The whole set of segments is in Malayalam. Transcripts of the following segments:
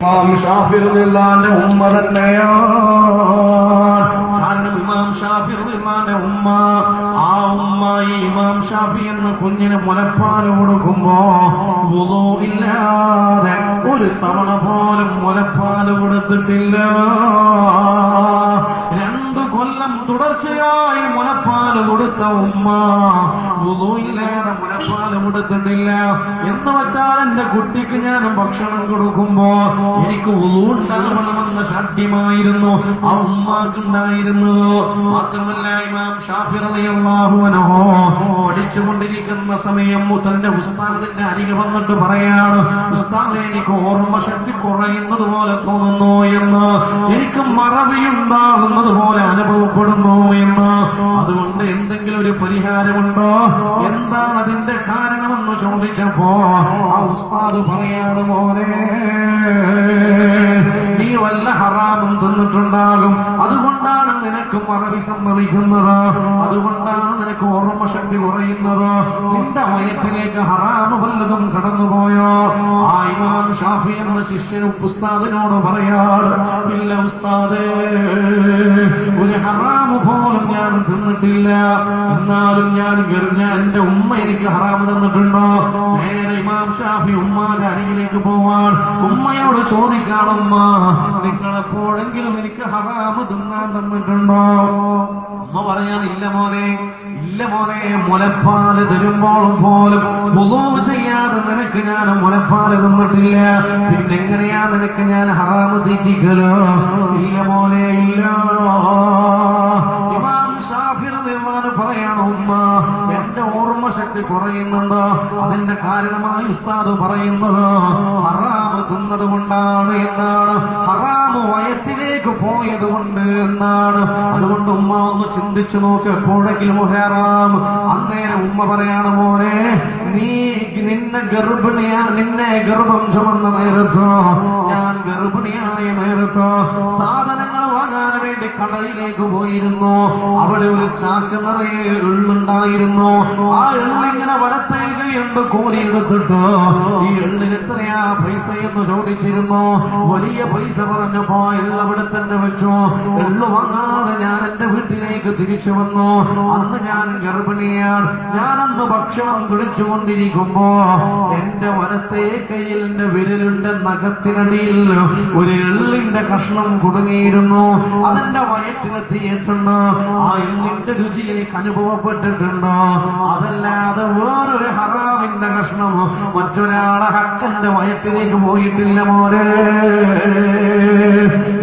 ഇമാം ഷാഫി റളിയല്ലാഹുവിന്റെ ഉമ്മ തന്നെയാണ് കാരണം ഇമാം ഷാഫി റളിയല്ലാഹുവിന്റെ ഉമ്മ ആ ഉമ്മ ഈ ഇമാം ഷാഫി എന്ന കുഞ്ഞിന് മുലപ്പാൽ കൊടുക്കുമ്പോ വുളൂ ഇല്ലാതെ ഒരു തവണ പോലും മുലപ്പാൽ കൊടുത്തിട്ടില്ല. രണ്ടു കൊല്ലം തുടർച്ചയായി കൊടുത്ത ഉമ്മ ഇല്ലാതെ മുലപ്പാൽ കൊടുത്തിട്ടില്ല എന്ന് വെച്ചാൽ എന്റെ കുട്ടിക്ക് ഞാൻ ഭക്ഷണം കൊടുക്കുമ്പോ എനിക്ക് ഉണ്ടാവണമെന്ന് സാധ്യമായിരുന്നു ആ ഉമ്മാക്കുണ്ടായിരുന്നു മാത്രമല്ല ഇമാം ഷാഫി റളിയല്ലാഹു അൻഹു പഠിച്ചുകൊണ്ടിരിക്കുന്ന സമയം തന്റെ ഉസ്താദിന്റെ അരികെ വന്നിട്ട് പറയാണ് ഉസ്താദ് എനിക്ക് ഓർമ്മ ശക്തി കുറയുന്നത് പോലെ തോന്നുന്നു എന്ന്. എനിക്ക് മറവിയുണ്ടാകുന്നത് പോലെ അനുഭവപ്പെടുന്നു എന്ന്. ഒരു പരിഹാരമുണ്ടോ? എന്താണ് അതിന്റെ കാരണമെന്ന് ചോദിച്ചപ്പോ ആ ഉസ്താദ് പറയാണ് മോനെ നീ വല്ല ഹറാമും തിന്നിട്ടുണ്ടാകും. അതുകൊണ്ടാണ് നിനക്ക് മറവി സംഭവിക്കുന്നത്. അതുകൊണ്ടാണ് നിനക്ക് ഓർമ്മശക്തി കുറയുന്നത്. നിന്റെ വയറ്റിലേക്ക് ഹറാമ് വല്ലതും കടന്നുപോയോ? ആ ഇമാം ഷാഫി എന്ന ശിഷ്യനും ഉസ്താദിനോട് പറയാറ് ഇല്ല ഉസ്താദേ ഹറാമ് പോലും ഞാൻ തിന്നിട്ടില്ല. എന്നാലും ഞാൻ ഞാൻ എന്റെ ഉമ്മ എനിക്ക് ഹറാമ് തന്നിട്ടുണ്ടോ? ഇമാം ഷാഫി ഉമ്മാന്റെ അരികിലേക്ക് പോവാൻ ഉമ്മയോട് ചോദിക്കാണ് ഉമ്മ നിങ്ങൾ എപ്പോഴെങ്കിലും എനിക്ക് ഹറാമ് തിന്നാൻ തന്നിട്ടുണ്ടോ? ഉമ്മ പറയാൻ ഇല്ല മോനെ ഇല്ല മോനെ മുലപ്പാൽ തരുമ്പോൾ പോലും പുതുവ് ചെയ്യാതെ നിനക്ക് ഞാൻ മുലപ്പാൽ തന്നിട്ടില്ല. പിന്നെങ്ങനെയാ നിനക്ക് ഞാൻ ഹറാമ് തീറ്റിക്കലോ? ഇല്ല മോനെ ഇല്ല. റളിയല്ലാഹു പറയാണ് ഉമ്മ എന്റെ ഓർമ്മ ശക്തി കുറയുന്നുണ്ട്. അതിന്റെ കാരണമായി ഉസ്താദ് പറയുന്നത് ഹറാമ് തിന്നത് കൊണ്ടാണ് എന്നാണ്. ഹറാമ് വയറ്റിലേക്ക് പോയത് കൊണ്ട് എന്നാണ്. അതുകൊണ്ട് ഉമ്മ ഒന്ന് ചിന്തിച്ചു നോക്ക് എപ്പോഴെങ്കിലും ഹറാം. അന്നേരം ഉമ്മ പറയാണ് മോനെ നീ നിന്നെ ഗർഭിണിയാ നിന്നെ ഗർഭം ചുമന്ന നേരത്തോ? ഞാൻ ഗർഭിണിയായ നേരത്തോ? സാധനങ്ങൾ വാങ്ങാൻ വേണ്ടി കടലിലേക്ക് പോയിരുന്നു. അവിടെ ഒരു ചാക്ക് നിറയെ എള്ളുണ്ടായിരുന്നു. ആ എള്ളിങ്ങനെ വലത്തേകയുണ്ട് കോരിയെടുത്തിട്ട് ഈ എള്ളിന് എത്രയാ പൈസ എന്ന് ചോദിച്ചിരുന്നു. വലിയ പൈസ പറഞ്ഞപ്പോ എള്ള് അവിടെ തന്നെ വെച്ചു. എള്ളു വാങ്ങാതെ ഞാൻ എന്റെ വീട്ടിലേക്ക് തിരിച്ചു വന്നു. അന്ന് ഞാൻ ഗർഭിണിയാണ് ഞാൻ അന്ന് ഭക്ഷണം കുടിച്ചുകൊണ്ടിരിക്കുമ്പോ എന്റെ വലത്തെ കയ്യിൽ എന്റെ വിരലിന്റെ നഖത്തിനടിയിൽ ഒരു എള്ളിന്റെ കഷ്ണം കുടുങ്ങിയിരുന്നു. അതെന്റെ വയറ്റിലെത്തിയിട്ടുണ്ട് ആ എള്ളിന്റെ രുചി എനിക്ക് അനുഭവപ്പെട്ടിട്ടുണ്ട്. അതല്ലാതെ വേറൊരു ഹറാമിന്റെ കഷ്ണം മറ്റൊരാളെ ഹക്കന്റെ വയറ്റിലേക്ക് പോയിട്ടില്ല മോനെ.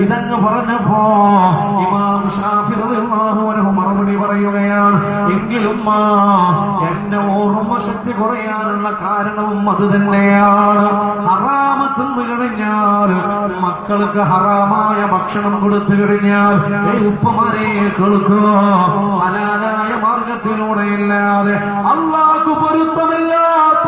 ഇതങ്ങ് പറഞ്ഞപ്പോ ആ, എന്റെ ഓർമ്മ ശക്തി കുറയാനുള്ള കാരണവും അത് തന്നെയാണ്. ഹറാമ് തിന്നു കഴിഞ്ഞാൽ മക്കൾക്ക് ഹറാമായ ഭക്ഷണം കൊടുത്തു കഴിഞ്ഞാൽ ഉപ്പുമാരെ കേൾക്കുക. ഹലാലായ മാർഗത്തിലൂടെയില്ലാതെ അള്ളാഹ് പൊരുത്തമില്ലാത്ത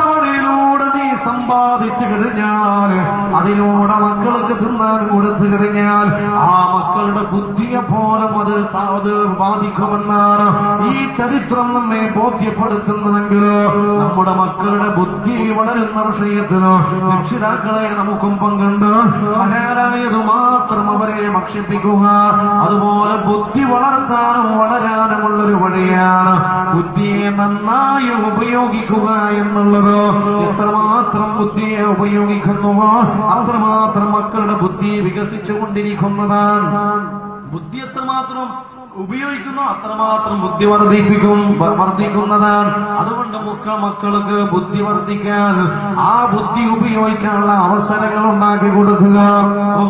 കൊടുത്തു കഴിഞ്ഞാൽ ആ മക്കളുടെ ബുദ്ധിയെ പോലും അത് അത് ബാധിക്കുമെന്നാണ് ഈ ചരിത്രം നമ്മെ ബോധ്യപ്പെടുത്തുന്നതെങ്കിൽ നമ്മുടെ മക്കളുടെ ബുദ്ധി വളരുന്ന വിഷയത്തിന് രക്ഷിതാക്കളെ നമുക്കും പങ്കുണ്ട്. അനാരായത് മാത്രം അവരെ ഭക്ഷിപ്പിക്കുക. അതുപോലെ ബുദ്ധി വളർത്താനും വളരാനുമുള്ളൊരു വഴിയാണ് ബുദ്ധിയെ നന്നായി ഉപയോഗിക്കുക എന്നുള്ളത്. എത്രമാത്രം ബുദ്ധിയെ ഉപയോഗിക്കുന്നുവോ അത്രമാത്രം മക്കളുടെ ബുദ്ധി വികസിച്ചു കൊണ്ടിരിക്കുന്നതാണ് ബുദ്ധി എത്രമാത്രം ഉപയോഗിക്കുന്നു അത്രമാത്രം ബുദ്ധി വർദ്ധിപ്പിക്കും വർദ്ധിക്കുന്നതാണ്. അതുകൊണ്ട് മുക്ക മക്കൾക്ക് ബുദ്ധി വർദ്ധിക്കാൻ ആ ബുദ്ധി ഉപയോഗിക്കാനുള്ള അവസരങ്ങൾ ഉണ്ടാക്കി കൊടുക്കുക.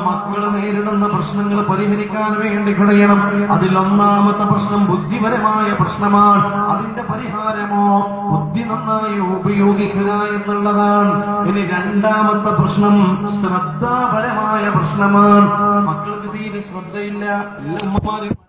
മക്കൾ നേരിടുന്ന പ്രശ്നങ്ങൾ പരിഹരിക്കാൻ വേണ്ടി കഴിയണം. അതിലൊന്നാമത്തെ പ്രശ്നം ബുദ്ധിപരമായ പ്രശ്നമാണ്. അതിന്റെ പരിഹാരമോ ബുദ്ധി നന്നായി ഉപയോഗിക്കുക എന്നുള്ളതാണ്. ഇനി രണ്ടാമത്തെ പ്രശ്നം ശ്രദ്ധാപരമായ പ്രശ്നമാണ്. മക്കൾക്ക് തീരെ ശ്രദ്ധയില്ല. എല്ലാ